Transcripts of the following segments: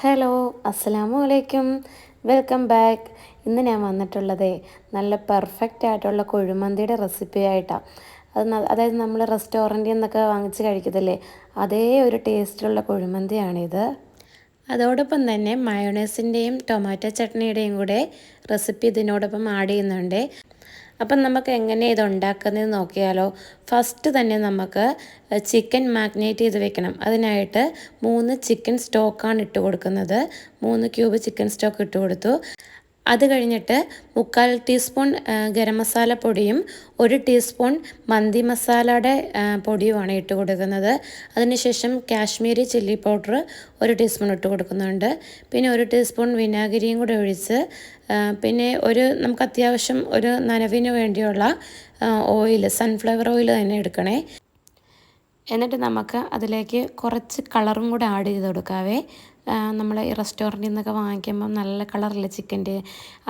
Hello അസ്സലാമു അലൈക്കും. Welcome back. ഇന്ന് ഞാൻ വന്നിട്ടുള്ളത് നല്ല പെർഫെക്റ്റ് ആയിട്ടുള്ള കുഴിമന്തിയുടെ റെസിപ്പി ആയിട്ടാണ് അത് അതായത് നമ്മൾ റെസ്റ്റോറന്റിൽ നിന്നൊക്കെ വാങ്ങിച്ച് കഴിക്കത്തില്ലേ? അതേ ഒരു ടേസ്റ്റുള്ള കൊഴുമന്തിയാണിത്. അതോടൊപ്പം തന്നെ മയോണൈസിന്റെയും ടൊമാറ്റോ ചട്നിയുടെയും കൂടെ റെസിപ്പി ഇതിനോടൊപ്പം ആഡ് ചെയ്യുന്നുണ്ട്. അപ്പം നമുക്ക് എങ്ങനെ ഇത് ഉണ്ടാക്കുന്നത് നോക്കിയാലോ. ഫസ്റ്റ് തന്നെ നമുക്ക് ചിക്കൻ മാഗ്നേറ്റ് ചെയ്ത് വെക്കണം. അതിനായിട്ട് മൂന്ന് ചിക്കൻ സ്റ്റോക്കാണ് ഇട്ട് കൊടുക്കുന്നത്. മൂന്ന് ക്യൂബ് ചിക്കൻ സ്റ്റോക്ക് ഇട്ട് കൊടുത്തു. അത് കഴിഞ്ഞിട്ട് മുക്കാൽ ടീസ്പൂൺ ഗരം മസാല പൊടിയും ഒരു ടീസ്പൂൺ മന്തി മസാലയുടെ പൊടിയുമാണ് ഇട്ട് കൊടുക്കുന്നത്. അതിനുശേഷം കാശ്മീരി ചില്ലി പൗഡർ ഒരു ടീസ്പൂൺ ഇട്ട് കൊടുക്കുന്നുണ്ട്. പിന്നെ ഒരു ടീസ്പൂൺ വിനാഗിരിയും കൂടെ ഒഴിച്ച് പിന്നെ ഒരു നമുക്ക് അത്യാവശ്യം ഒരു നനവിന് വേണ്ടിയുള്ള ഓയിൽ സൺഫ്ലവർ ഓയിൽ തന്നെ എടുക്കണേ. എന്നിട്ട് നമുക്ക് അതിലേക്ക് കുറച്ച് കളറും കൂടെ ആഡ് ചെയ്ത് കൊടുക്കാവേ. നമ്മൾ ഈ റെസ്റ്റോറന്റിൽ നിന്നൊക്കെ വാങ്ങിക്കുമ്പം നല്ല കളറില്ല ചിക്കന്റെ?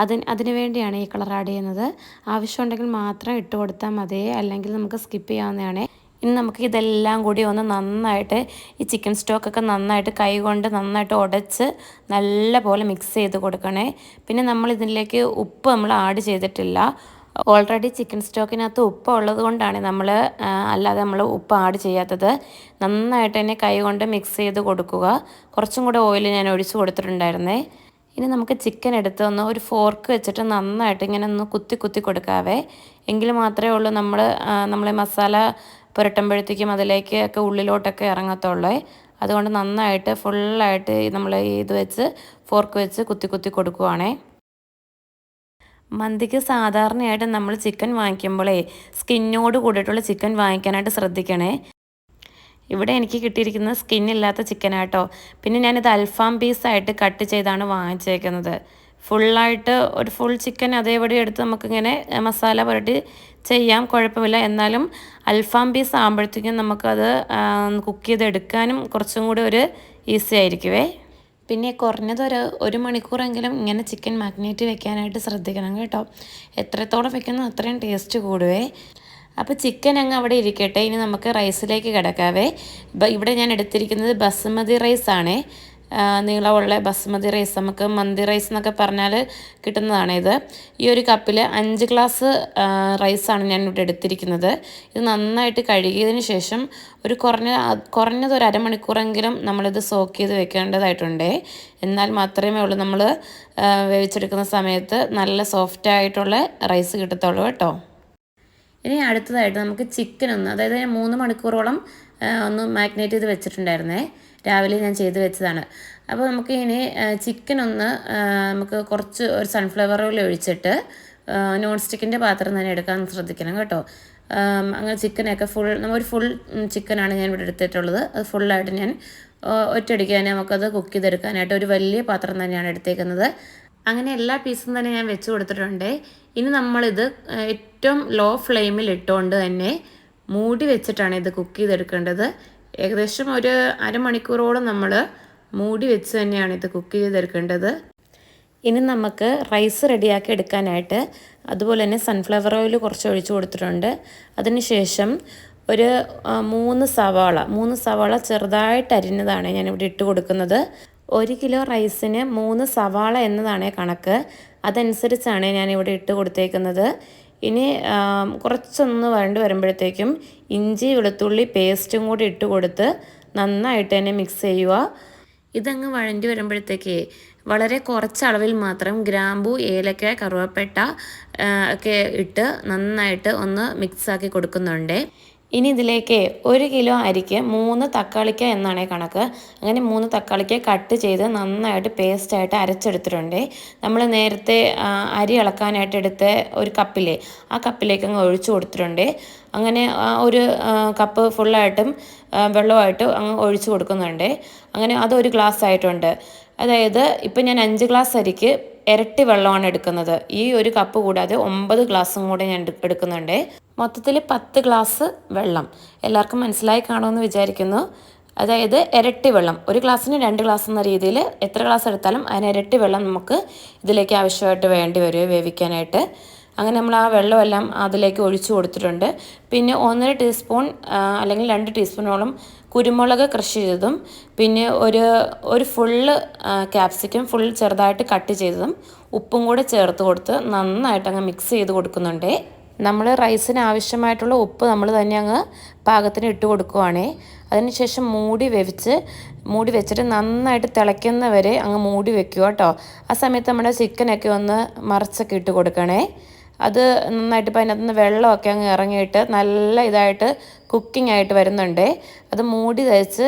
അതിന് അതിന് വേണ്ടിയാണ് ഈ കളർ ആഡ് ചെയ്യുന്നത്. ആവശ്യമുണ്ടെങ്കിൽ മാത്രം ഇട്ട് കൊടുത്താൽ മതി. അല്ലെങ്കിൽ നമുക്ക് സ്കിപ്പ് ചെയ്യാവുന്നതാണ്. ഇനി നമുക്ക് ഇതെല്ലാം കൂടി ഒന്ന് നന്നായിട്ട് ഈ ചിക്കൻ സ്റ്റോക്കൊക്കെ നന്നായിട്ട് കൈകൊണ്ട് നന്നായിട്ട് ഉടച്ച് നല്ല പോലെ മിക്സ് ചെയ്ത് കൊടുക്കണേ. പിന്നെ നമ്മൾ ഇതിലേക്ക് ഉപ്പ് നമ്മൾ ആഡ് ചെയ്തിട്ടില്ല. ഓൾറെഡി ചിക്കൻ സ്റ്റോക്കിനകത്ത് ഉപ്പ് ഉള്ളത് കൊണ്ടാണ് നമ്മൾ അല്ലാതെ നമ്മൾ ഉപ്പ് ആഡ് ചെയ്യാത്തത്. നന്നായിട്ട് തന്നെ കൈ കൊണ്ട് മിക്സ് ചെയ്ത് കൊടുക്കുക. കുറച്ചും കൂടെ ഓയിൽ ഞാൻ ഒഴിച്ച് കൊടുത്തിട്ടുണ്ടായിരുന്നേ. ഇനി നമുക്ക് ചിക്കൻ എടുത്ത് ഒന്ന് ഒരു ഫോർക്ക് വെച്ചിട്ട് നന്നായിട്ട് ഇങ്ങനെ ഒന്ന് കുത്തി കുത്തി കൊടുക്കാവേ. എങ്കിൽ മാത്രമേ ഉള്ളൂ നമ്മൾ നമ്മളെ മസാല പുരട്ടുമ്പോഴത്തേക്കും അതിലേക്ക് ഒക്കെ ഉള്ളിലോട്ടൊക്കെ ഇറങ്ങത്തുള്ളൂ. അതുകൊണ്ട് നന്നായിട്ട് ഫുള്ളായിട്ട് നമ്മൾ ഇത് വെച്ച് ഫോർക്ക് വെച്ച് കുത്തി കുത്തി കൊടുക്കുവാണേ. മന്തിക്ക് സാധാരണയായിട്ട് നമ്മൾ ചിക്കൻ വാങ്ങിക്കുമ്പോഴേ സ്കിന്നോട് കൂടിയിട്ടുള്ള ചിക്കൻ വാങ്ങിക്കാനായിട്ട് ശ്രദ്ധിക്കണേ. ഇവിടെ എനിക്ക് കിട്ടിയിരിക്കുന്നത് സ്കിന്നില്ലാത്ത ചിക്കനാട്ടോ. പിന്നെ ഞാനിത് അൽഫാം പീസായിട്ട് കട്ട് ചെയ്താണ് വാങ്ങിച്ചേക്കുന്നത്. ഫുള്ളായിട്ട് ഒരു ഫുൾ ചിക്കൻ അതേപടി എടുത്ത് നമുക്കിങ്ങനെ മസാല പുരട്ടി ചെയ്യാം കുഴപ്പമില്ല. എന്നാലും അൽഫാം പീസ് ആകുമ്പോഴത്തേക്കും നമുക്കത് കുക്ക് ചെയ്തെടുക്കാനും കുറച്ചും കൂടി ഒരു ഈസി ആയിരിക്കുവേ. പിന്നെ കുറഞ്ഞത് ഒരു ഒരു മണിക്കൂറെങ്കിലും ഇങ്ങനെ ചിക്കൻ മാഗ്നേറ്റ് വെക്കാനായിട്ട് ശ്രദ്ധിക്കണം കേട്ടോ. എത്രത്തോളം വെക്കുന്നോ അത്രയും ടേസ്റ്റ് കൂടുവേ. അപ്പോൾ ചിക്കൻ അങ്ങ് അവിടെ ഇരിക്കട്ടെ. ഇനി നമുക്ക് റൈസിലേക്ക് കിടക്കാവേ. ഇവിടെ ഞാൻ എടുത്തിരിക്കുന്നത് ബസുമതി റൈസാണേ നീളമുള്ള ബസ്മതി റൈസ് നമുക്ക് മന്തി റൈസ് എന്നൊക്കെ പറഞ്ഞാൽ കിട്ടുന്നതാണ് ഇത് ഈ ഒരു കപ്പിൽ അഞ്ച് ഗ്ലാസ് റൈസാണ് ഞാൻ ഇവിടെ എടുത്തിരിക്കുന്നത്. ഇത് നന്നായിട്ട് കഴുകിയതിന് ശേഷം ഒരു കുറഞ്ഞ കുറഞ്ഞത് ഒരു അരമണിക്കൂറെങ്കിലും നമ്മളിത് സോക്ക് ചെയ്ത് വെക്കേണ്ടതായിട്ടുണ്ട്. എന്നാൽ മാത്രമേ ഉള്ളൂ നമ്മൾ വേവിച്ചെടുക്കുന്ന സമയത്ത് നല്ല സോഫ്റ്റ് ആയിട്ടുള്ള റൈസ് കിട്ടത്തുള്ളൂ കേട്ടോ. ഇനി അടുത്തതായിട്ട് നമുക്ക് ചിക്കൻ ഒന്ന് അതായത് മൂന്ന് മണിക്കൂറോളം ഒന്ന് മാഗ്നേറ്റ് ചെയ്ത് വെച്ചിട്ടുണ്ടായിരുന്നേ. രാവിലെ ഞാൻ ചെയ്ത് വെച്ചതാണ്. അപ്പോൾ നമുക്ക് ഇനി ചിക്കൻ ഒന്ന് നമുക്ക് കുറച്ച് ഒരു സൺഫ്ലവർ ഓയിൽ ഒഴിച്ചിട്ട് നോൺ സ്റ്റിക്കിന്റെ പാത്രം തന്നെ എടുക്കാൻ ശ്രദ്ധിക്കണം കേട്ടോ. അങ്ങനെ ചിക്കനൊക്കെ ഫുൾ ഒരു ഫുൾ ചിക്കനാണ് ഞാൻ ഇവിടെ എടുത്തിട്ടുള്ളത്. അത് ഫുള്ളായിട്ട് ഞാൻ ഒറ്റയടിക്ക് തന്നെ നമുക്കത് കുക്ക് ചെയ്തെടുക്കാനായിട്ട് ഒരു വലിയ പാത്രം തന്നെയാണ് എടുത്തേക്കുന്നത്. അങ്ങനെ എല്ലാ പീസും തന്നെ ഞാൻ വെച്ച് കൊടുത്തിട്ടുണ്ട്. ഇനി നമ്മളിത് ഏറ്റവും ലോ ഫ്ലെയിമിൽ ഇട്ടുകൊണ്ട് തന്നെ മൂടി വെച്ചിട്ടാണ് ഇത് കുക്ക് ചെയ്തെടുക്കേണ്ടത്. ഏകദേശം ഒരു അരമണിക്കൂറോളം നമ്മൾ മൂടി വെച്ച് തന്നെയാണ് ഇത് കുക്ക് ചെയ്തെടുക്കേണ്ടത്. ഇനി നമുക്ക് റൈസ് റെഡിയാക്കി എടുക്കാനായിട്ട് അതുപോലെ തന്നെ സൺഫ്ലവർ ഓയിൽ കുറച്ച് ഒഴിച്ചു കൊടുത്തിട്ടുണ്ട്. അതിനുശേഷം ഒരു മൂന്ന് സവാള മൂന്ന് സവാള ചെറുതായിട്ട് അരിഞ്ഞതാണ് ഞാനിവിടെ ഇട്ട് കൊടുക്കുന്നത്. ഒരു കിലോ റൈസിന് മൂന്ന് സവാള എന്നതാണ് കണക്ക്. അതനുസരിച്ചാണ് ഞാനിവിടെ ഇട്ട് കൊടുത്തേക്കുന്നത്. ഇനി കുറച്ചൊന്ന് വരണ്ട് വരുമ്പോഴത്തേക്കും ഇഞ്ചി വെളുത്തുള്ളി പേസ്റ്റും കൂടി ഇട്ട് കൊടുത്ത് നന്നായിട്ട് തന്നെ മിക്സ് ചെയ്യുക. ഇതങ്ങ് വഴണ്ടി വരുമ്പോഴത്തേക്ക് വളരെ കുറച്ച് അളവിൽ മാത്രം ഗ്രാമ്പു ഏലക്ക കറുവപ്പട്ട ഒക്കെ ഇട്ട് നന്നായിട്ട് ഒന്ന് മിക്സാക്കി കൊടുക്കുന്നുണ്ട്. ഇനി ഇതിലേക്ക് ഒരു കിലോ അരിക്ക് മൂന്ന് തക്കാളിക്ക എന്നാണ് കണക്ക്. അങ്ങനെ മൂന്ന് തക്കാളിക്ക കട്ട് ചെയ്ത് നന്നായിട്ട് പേസ്റ്റായിട്ട് അരച്ചെടുത്തിട്ടുണ്ട്. നമ്മൾ നേരത്തെ അരി ഇളക്കാനായിട്ട് എടുത്ത ഒരു കപ്പിലെ ആ കപ്പിലേക്ക് അങ്ങ് ഒഴിച്ചു കൊടുത്തിട്ടുണ്ട്. അങ്ങനെ ഒരു കപ്പ് ഫുള്ളായിട്ടും വെള്ളമായിട്ട് അങ്ങ് ഒഴിച്ചു കൊടുക്കുന്നുണ്ട്. അങ്ങനെ അതൊരു ഗ്ലാസ് ആയിട്ടുണ്ട്. അതായത് ഇപ്പം ഞാൻ അഞ്ച് ഗ്ലാസ് അരിക്ക് ഇരട്ടി വെള്ളമാണ് എടുക്കുന്നത്. ഈ ഒരു കപ്പ് കൂടാതെ ഒമ്പത് ഗ്ലാസ്സും കൂടെ ഞാൻ എടു- എടുക്കുന്നുണ്ട്. മൊത്തത്തിൽ പത്ത് ഗ്ലാസ് വെള്ളം. എല്ലാവർക്കും മനസ്സിലായി കാണുമെന്ന് വിചാരിക്കുന്നു. അതായത് ഇരട്ടി വെള്ളം. ഒരു ഗ്ലാസ്സിന് രണ്ട് ഗ്ലാസ് എന്ന രീതിയിൽ എത്ര ഗ്ലാസ് എടുത്താലും അതിന് ഇരട്ടി വെള്ളം നമുക്ക് ഇതിലേക്ക് ആവശ്യമായിട്ട് വേണ്ടി വരും വേവിക്കാനായിട്ട്. അങ്ങനെ നമ്മൾ ആ വെള്ളമെല്ലാം അതിലേക്ക് ഒഴിച്ചു കൊടുത്തിട്ടുണ്ട്. പിന്നെ ഒന്നര ടീസ്പൂൺ അല്ലെങ്കിൽ രണ്ട് ടീസ്പൂണോളം കുരുമുളക് കൃഷി ചെയ്തതും പിന്നെ ഒരു ഒരു ഫുള്ള് ക്യാപ്സിക്കം ഫുൾ ചെറുതായിട്ട് കട്ട് ചെയ്തതും ഉപ്പും കൂടെ ചേർത്ത് കൊടുത്ത് നന്നായിട്ട് അങ്ങ് മിക്സ് ചെയ്ത് കൊടുക്കുന്നുണ്ട്. നമ്മൾ റൈസിന് ആവശ്യമായിട്ടുള്ള ഉപ്പ് നമ്മൾ തന്നെ അങ്ങ് പാകത്തിന് ഇട്ട് കൊടുക്കുവാണേ. അതിനുശേഷം മൂടി വെവിച്ച് മൂടി വെച്ചിട്ട് നന്നായിട്ട് തിളയ്ക്കുന്നവരെ അങ്ങ് മൂടി വെക്കുക കേട്ടോ. ആ സമയത്ത് നമ്മുടെ ചിക്കനൊക്കെ ഒന്ന് മറിച്ചൊക്കെ ഇട്ട് കൊടുക്കണേ. അത് നന്നായിട്ട് ഇപ്പം അതിനകത്ത് നിന്ന് വെള്ളമൊക്കെ അങ്ങ് ഇറങ്ങിയിട്ട് നല്ല ഇതായിട്ട് കുക്കിംഗ് ആയിട്ട് വരുന്നുണ്ട്. അത് മൂടി തയ്ച്ച്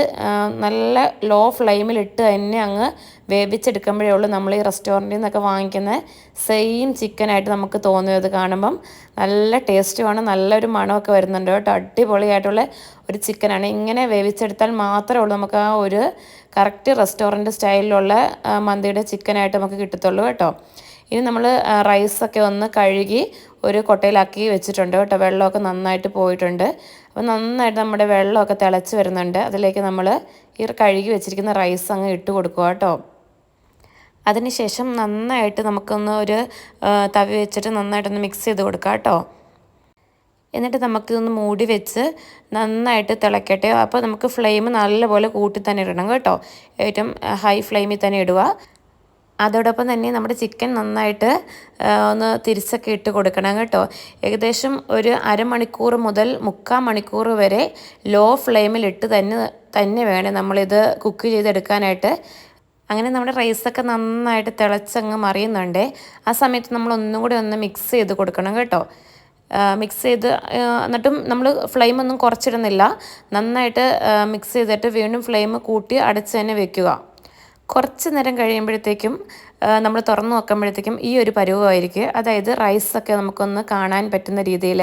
നല്ല ലോ ഫ്ലെയിമിലിട്ട് തന്നെ അങ്ങ് വേവിച്ചെടുക്കുമ്പോഴേ ഉള്ളൂ നമ്മൾ ഈ റെസ്റ്റോറന്റിൽ നിന്നൊക്കെ വാങ്ങിക്കുന്ന സെയിം ചിക്കനായിട്ട് നമുക്ക് തോന്നിയത് കാണുമ്പം നല്ല ടേസ്റ്റുമാണ് നല്ലൊരു മണമൊക്കെ വരുന്നുണ്ട് കേട്ടോ. അടിപൊളിയായിട്ടുള്ള ഒരു ചിക്കനാണ് ഇങ്ങനെ വേവിച്ചെടുത്താൽ മാത്രമേ ഉള്ളൂ നമുക്ക് ആ ഒരു കറക്റ്റ് റെസ്റ്റോറന്റ് സ്റ്റൈലിലുള്ള മന്തിയുടെ ചിക്കനായിട്ട് നമുക്ക് കിട്ടത്തുള്ളൂ കേട്ടോ. ഇനി നമ്മൾ റൈസൊക്കെ ഒന്ന് കഴുകി ഒരു കൊട്ടയിലാക്കി വെച്ചിട്ടുണ്ട് കേട്ടോ. വെള്ളമൊക്കെ നന്നായിട്ട് പോയിട്ടുണ്ട്. അപ്പോൾ നന്നായിട്ട് നമ്മുടെ വെള്ളമൊക്കെ തിളച്ച് വരുന്നുണ്ട്. അതിലേക്ക് നമ്മൾ ഈ കഴുകി വെച്ചിരിക്കുന്ന റൈസ് അങ്ങ് ഇട്ട് കൊടുക്കുക കേട്ടോ. അതിനുശേഷം നന്നായിട്ട് നമുക്കൊന്ന് ഒരു തവി വെച്ചിട്ട് നന്നായിട്ടൊന്ന് മിക്സ് ചെയ്ത് കൊടുക്കാം കേട്ടോ. എന്നിട്ട് നമുക്കിതൊന്ന് മൂടി വെച്ച് നന്നായിട്ട് തിളയ്ക്കട്ടെ അപ്പോൾ നമുക്ക് ഫ്ലെയിം നല്ലപോലെ കൂട്ടി തന്നെ ഇടണം കേട്ടോ. ഏറ്റവും ഹൈ ഫ്ലെയിമിൽ തന്നെ ഇടുക. അതോടൊപ്പം തന്നെ നമ്മുടെ ചിക്കൻ നന്നായിട്ട് ഒന്ന് തിരിച്ചൊക്കെ ഇട്ട് കൊടുക്കണം കേട്ടോ. ഏകദേശം ഒരു അരമണിക്കൂർ മുതൽ മുക്കാൽ മണിക്കൂർ വരെ ലോ ഫ്ലെയിമിലിട്ട് തന്നെ തന്നെ വേണം നമ്മളിത് കുക്ക് ചെയ്തെടുക്കാനായിട്ട്. അങ്ങനെ നമ്മുടെ റൈസൊക്കെ നന്നായിട്ട് തിളച്ചങ്ങ് മറിയുന്നുണ്ട്. ആ സമയത്ത് നമ്മൾ ഒന്നും കൂടി ഒന്ന് മിക്സ് ചെയ്ത് കൊടുക്കണം കേട്ടോ. മിക്സ് ചെയ്ത് എന്നിട്ടും നമ്മൾ ഫ്ലെയിം ഒന്നും കുറച്ചിടുന്നില്ല. നന്നായിട്ട് മിക്സ് ചെയ്തിട്ട് വീണ്ടും ഫ്ലെയിം കൂട്ടി അടച്ച് തന്നെ വെക്കുക. കുറച്ച് നേരം കഴിയുമ്പോഴത്തേക്കും നമ്മൾ തുറന്നു നോക്കുമ്പോഴത്തേക്കും ഈ ഒരു പരുവമായിരിക്കും. അതായത് റൈസൊക്കെ നമുക്കൊന്ന് കാണാൻ പറ്റുന്ന രീതിയിൽ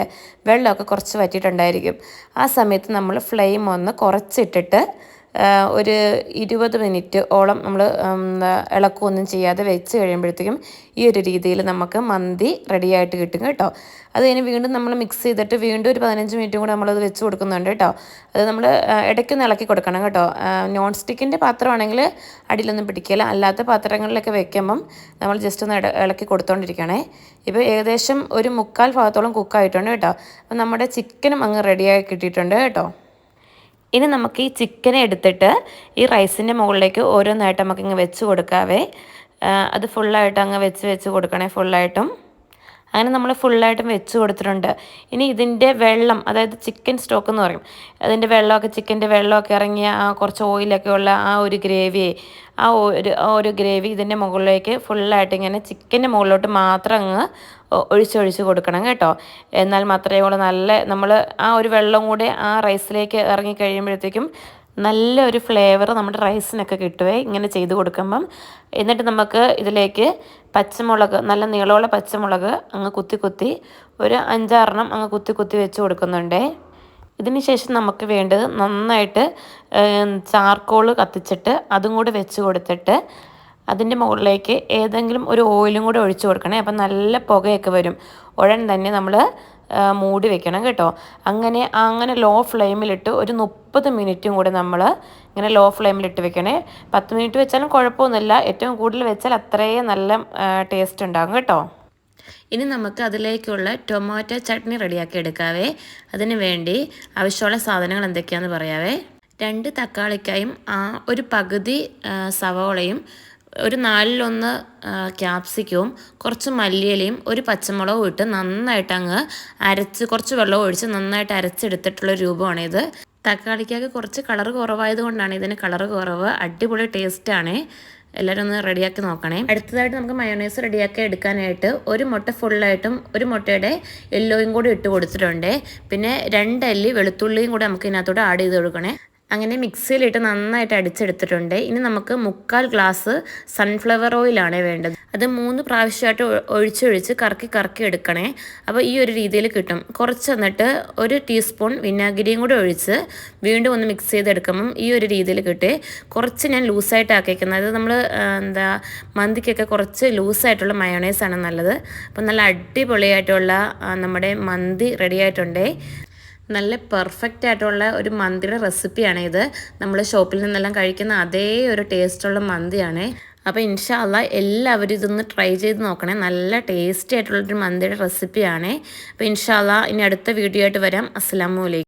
വെള്ളമൊക്കെ കുറച്ച് വറ്റിയിട്ടുണ്ടായിരിക്കും. ആ സമയത്ത് നമ്മൾ ഫ്ലെയിം ഒന്ന് കുറച്ചിട്ടിട്ട് ഒരു ഇരുപത് മിനിറ്റ് ഓളം നമ്മൾ ഇളക്കുകയൊന്നും ചെയ്യാതെ വെച്ച് കഴിയുമ്പോഴത്തേക്കും ഈ ഒരു രീതിയിൽ നമുക്ക് മന്തി റെഡിയായിട്ട് കിട്ടും കേട്ടോ. അത് കഴിഞ്ഞ് വീണ്ടും നമ്മൾ മിക്സ് ചെയ്തിട്ട് വീണ്ടും ഒരു പതിനഞ്ച് മിനിറ്റും കൂടെ നമ്മളത് വെച്ച് കൊടുക്കുന്നുണ്ട് കേട്ടോ. അത് നമ്മൾ ഇടയ്ക്കൊന്ന് ഇളക്കി കൊടുക്കണം കേട്ടോ. നോൺ സ്റ്റിക്കിന്റെ പാത്രമാണെങ്കിൽ അടിയിലൊന്നും പിടിക്കില്ല അല്ലാത്ത പാത്രങ്ങളിലൊക്കെ വെക്കുമ്പം നമ്മൾ ജസ്റ്റ് ഒന്ന് ഇളക്കി കൊടുത്തോണ്ടിരിക്കണേ. ഇപ്പോൾ ഏകദേശം ഒരു മുക്കാൽ ഭാഗത്തോളം കുക്കായിട്ടുണ്ട് കേട്ടോ. അപ്പം നമ്മുടെ ചിക്കനും അങ്ങ് റെഡിയായി കിട്ടിയിട്ടുണ്ട് കേട്ടോ. ഇനി നമുക്ക് ഈ ചിക്കനെ എടുത്തിട്ട് ഈ റൈസിന്റെ മുകളിലേക്ക് ഓരോന്നായിട്ട് നമുക്കിങ്ങ് വെച്ച് കൊടുക്കാവേ. അത് ഫുള്ളായിട്ട് അങ്ങ് വെച്ച് വെച്ച് കൊടുക്കണേ ഫുള്ളായിട്ടും അങ്ങനെ നമ്മൾ ഫുള്ളായിട്ടും വെച്ച് കൊടുത്തിട്ടുണ്ട്. ഇനി ഇതിന്റെ വെള്ളം അതായത് ചിക്കൻ സ്റ്റോക്ക് എന്ന് പറയും. അതിന്റെ വെള്ളമൊക്കെ ചിക്കന്റെ വെള്ളമൊക്കെ ഇറങ്ങിയ ആ കുറച്ച് ഓയിലൊക്കെ ഉള്ള ആ ഒരു ഗ്രേവി ആ ഒരു ഒരു ഗ്രേവി ഇതിന്റെ മുകളിലേക്ക് ഫുള്ളായിട്ട് ഇങ്ങനെ ചിക്കന്റെ മുകളിലോട്ട് മാത്രം അങ്ങ് ഒഴിച്ചൊഴിച്ച് കൊടുക്കണം കേട്ടോ. എന്നാൽ മാത്രമേ ഉള്ളൂ നല്ല നമ്മൾ ആ ഒരു വെള്ളം കൂടെ ആ റൈസിലേക്ക് ഇറങ്ങി കഴിയുമ്പോഴത്തേക്കും നല്ലൊരു ഫ്ലേവർ നമ്മുടെ റൈസിനൊക്കെ കിട്ടുവേ. ഇങ്ങനെ ചെയ്ത് കൊടുക്കുമ്പം എന്നിട്ട് നമുക്ക് ഇതിലേക്ക് പച്ചമുളക് നല്ല നീളമുള്ള പച്ചമുളക് അങ്ങ് കുത്തി കുത്തി ഒരു അഞ്ചാറെണ്ണം അങ്ങ് കുത്തി കുത്തി വെച്ച് കൊടുക്കുന്നുണ്ടേ. ഇതിന് ശേഷം നമുക്ക് വേണ്ടത് നന്നായിട്ട് ചാർക്കോൾ കത്തിച്ചിട്ട് അതും കൂടെ വെച്ച് കൊടുത്തിട്ട് അതിന്റെ മുകളിലേക്ക് ഏതെങ്കിലും ഒരു ഓയിലും കൂടെ ഒഴിച്ചു കൊടുക്കണേ. അപ്പം നല്ല പുകയൊക്കെ വരും. ഉടൻ തന്നെ നമ്മൾ മൂടി വെക്കണം കേട്ടോ. അങ്ങനെ അങ്ങനെ ലോ ഫ്ലെയിമിലിട്ട് ഒരു മുപ്പത് മിനിറ്റും കൂടെ നമ്മൾ ഇങ്ങനെ ലോ ഫ്ലെയിമിലിട്ട് വെക്കണേ. പത്ത് മിനിറ്റ് വെച്ചാലും കുഴപ്പമൊന്നുമില്ല. ഏറ്റവും കൂടുതൽ വെച്ചാൽ അത്രയും നല്ല ടേസ്റ്റ് ഉണ്ടാകും കേട്ടോ. ഇനി നമുക്ക് അതിലേക്കുള്ള ടൊമാറ്റോ ചട്നി റെഡിയാക്കി എടുക്കാവേ. അതിന് വേണ്ടി ആവശ്യമുള്ള സാധനങ്ങൾ എന്തൊക്കെയാണെന്ന് പറയാവേ. രണ്ട് തക്കാളിക്കായും ഒരു പകുതി സവോളയും ഒരു നാലിലൊന്ന് ക്യാപ്സിക്കവും കുറച്ച് മല്ലിയിലയും ഒരു പച്ചമുളകും ഇട്ട് നന്നായിട്ട് അങ്ങ് അരച്ച് കുറച്ച് വെള്ളം ഒഴിച്ച് നന്നായിട്ട് അരച്ചെടുത്തിട്ടുള്ള രൂപമാണിത്. തക്കാളിക്കൊക്കെ കുറച്ച് കളർ കുറവായത് കൊണ്ടാണ് ഇതിന് കളർ കുറവ്. അടിപൊളി ടേസ്റ്റാണ് എല്ലാവരും ഒന്ന് റെഡിയാക്കി നോക്കണേ. അടുത്തതായിട്ട് നമുക്ക് മയോണൈസ് റെഡിയാക്കി എടുക്കാനായിട്ട് ഒരു മുട്ട ഫുള്ളായിട്ടും ഒരു മുട്ടയുടെ യെല്ലോയും കൂടി ഇട്ട് കൊടുത്തിട്ടുണ്ട്. പിന്നെ രണ്ടല്ലി വെളുത്തുള്ളിയും കൂടി നമുക്ക് ഇതിനകത്തോട് ആഡ് ചെയ്ത് കൊടുക്കണേ. അങ്ങനെ മിക്സിയിലിട്ട് നന്നായിട്ട് അടിച്ചെടുത്തിട്ടുണ്ട്. ഇനി നമുക്ക് മുക്കാൽ ഗ്ലാസ് സൺഫ്ലവർ ഓയിലാണ് വേണ്ടത്. അത് മൂന്ന് പ്രാവശ്യമായിട്ട് ഒഴിച്ചൊഴിച്ച് കറക്കി കറക്കി എടുക്കണേ. അപ്പോൾ ഈ ഒരു രീതിയിൽ കിട്ടും. കുറച്ച് എന്നിട്ട് ഒരു ടീസ്പൂൺ വിനാഗിരിയും കൂടെ ഒഴിച്ച് വീണ്ടും ഒന്ന് മിക്സ് ചെയ്തെടുക്കുമ്പം ഈ ഒരു രീതിയിൽ കിട്ടി. കുറച്ച് ഞാൻ ലൂസായിട്ട് ആക്കിയിരിക്കുന്നത് അത് നമ്മൾ എന്താ മന്തിക്കൊക്കെ കുറച്ച് ലൂസായിട്ടുള്ള മയോണൈസാണ് നല്ലത്. അപ്പം നല്ല അടിപൊളിയായിട്ടുള്ള നമ്മുടെ മന്തി റെഡി ആയിട്ടുണ്ടേ. നല്ല പെർഫെക്റ്റ് ആയിട്ടുള്ള ഒരു മന്തിയുടെ റെസിപ്പിയാണ് ഇത്. നമ്മൾ ഷോപ്പിൽ നിന്നെല്ലാം കഴിക്കുന്ന അതേ ഒരു ടേസ്റ്റുള്ള മന്തിയാണ്. അപ്പോൾ ഇൻഷാല്ല എല്ലാവരും ഇതൊന്ന് ട്രൈ ചെയ്ത് നോക്കണേ. നല്ല ടേസ്റ്റി ആയിട്ടുള്ളൊരു മന്തിയുടെ റെസിപ്പിയാണ് അപ്പോൾ ഇൻഷാല്ല ഇനി അടുത്ത വീഡിയോ ആയിട്ട് വരാം. അസ്സാം വലൈക്കും